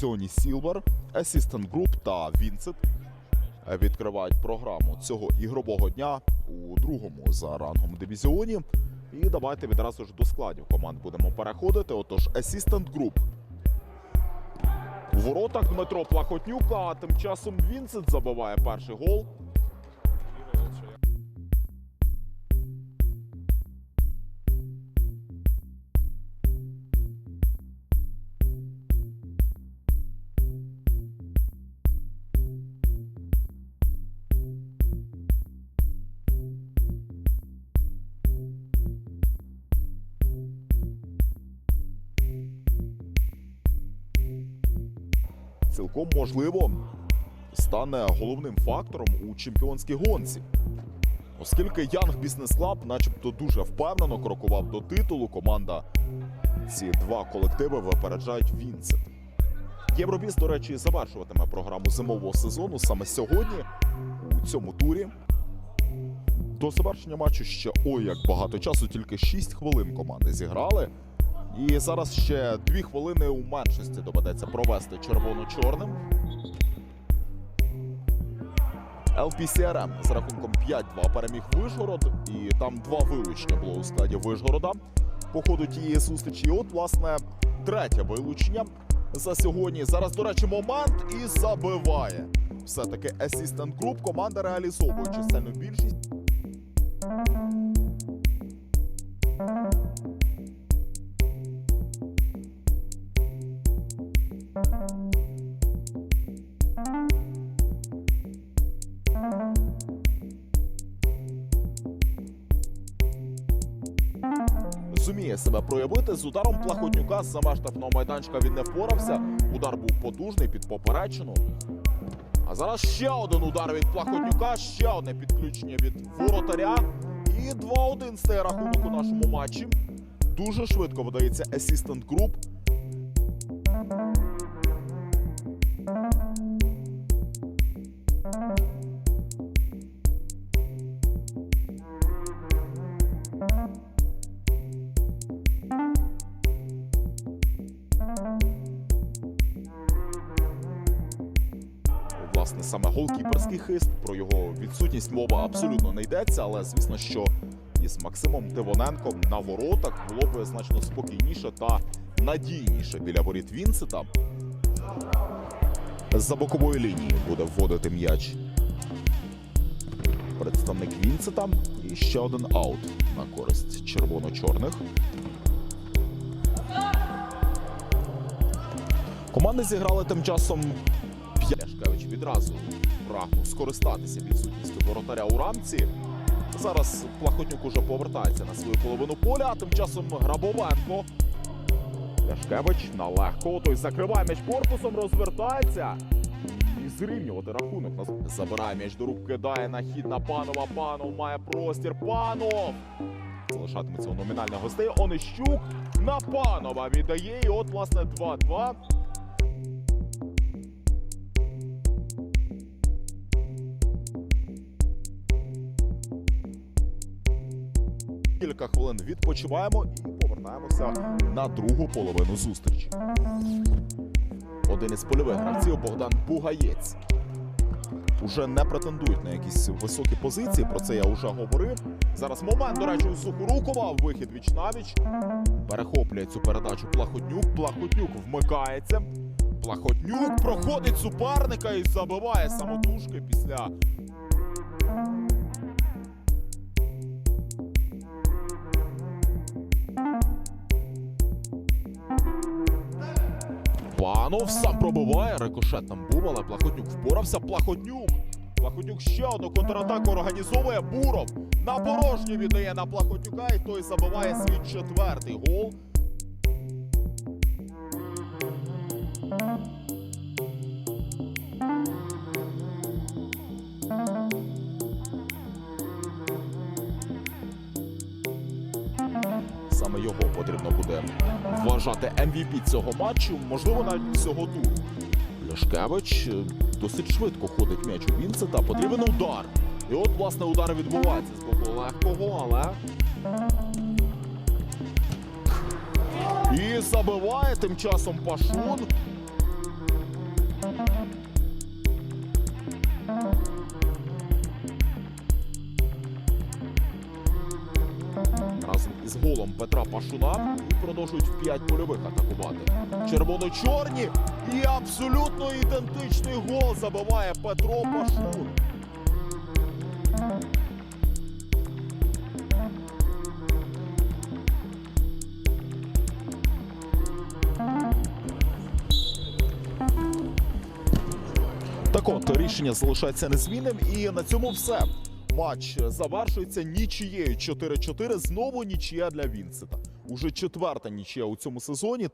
Дивізіоні Silver, Assistant Group та Vincent відкривають програму цього ігрового дня у другому за рангом дивізіоні. І давайте відразу ж до складів команд будемо переходити. Отож, Assistant Group. У воротах Дмитро Плахотнюк, а тим часом Вінсент забиває перший гол. Цілком можливо стане головним фактором у чемпіонській гонці. Оскільки Young Business Club начебто дуже впевнено крокував до титулу, команда ці два колективи випереджають Вінсент. Євробіс, до речі, завершуватиме програму зимового сезону саме сьогодні у цьому турі. До завершення матчу ще ой як багато часу, тільки 6 хвилин команди зіграли. І зараз ще 2 хвилини у меншості доведеться провести червоно-чорним. LPCRM з рахунком 5-2 переміг Вишгород, і там два вилучення було у складі Вишгорода по ходу тієї зустрічі. От, власне, третє вилучення за сьогодні. Зараз, до речі, момент і забиває. Все-таки Assistant Group команда реалізовує чисельну більшість. Зуміє себе проявити. З ударом Плахотнюка з сама штрафного майданчика він не впорався. Удар був потужний під поперечину. А зараз ще один удар від Плахотнюка, ще одне підключення від воротаря. І 2-1 стає рахунок у нашому матчі. Дуже швидко видається Assistant Group. Власне, саме голкіперський хист. Про його відсутність мова абсолютно не йдеться, але звісно, що із Максимом Тивоненком на воротах було б значно спокійніше та надійніше біля воріт Вінсета. За бокової лінії буде вводити м'яч представник Вінсета. І ще один аут на користь червоно-чорних. Команди зіграли тим часом Яшкевич відразу прагнув скористатися відсутністю воротаря у рамці. Зараз Плахотнюк уже повертається на свою половину поля, а тим часом Грабовенко. Яшкевич на легко. Той закриває м'яч корпусом, розвертається. І зрівнювати рахунок. Забирає м'яч до рук, кидає на хід на панова. Панов має простір. Панов! Залишатиметься у номінальних гостей. Онищук на панова віддає. І от, власне, 2-2. Кілька хвилин відпочиваємо і повертаємося на другу половину зустрічі. Один із польових гравців Богдан Бугаєць. Уже не претендують на якісь високі позиції. Про це я вже говорив. Зараз момент, до речі, у Сухорукова. Вихід віч навіч. Перехоплює цю передачу Плахотнюк. Плахотнюк вмикається. Плахотнюк проходить суперника і забиває самотужки після. Панов сам пробиває, рикошет там був, але Плахотнюк впорався. Плахотнюк. Плахотнюк ще одну контратаку організовує. Буров на порожню віддає на Плахотнюка, і той забиває свій четвертий гол. Його потрібно буде вважати MVP цього матчу, можливо, навіть всього туру. Ляшкевич е, досить швидко ходить м'яч у Вінсента, потрібен удар. І от, власне, удар відбувається з боку легкого, але. І забиває тим часом Пашун. Із голом Петра Пашуна і продовжують в 5 польових атакувати. Червоно-чорні і абсолютно ідентичний гол забиває Петро Пашун. Так от рішення залишається незмінним, і на цьому все. Матч завершується нічією 4-4. Знову нічия для Вінсета. Уже четверта нічия у цьому сезоні.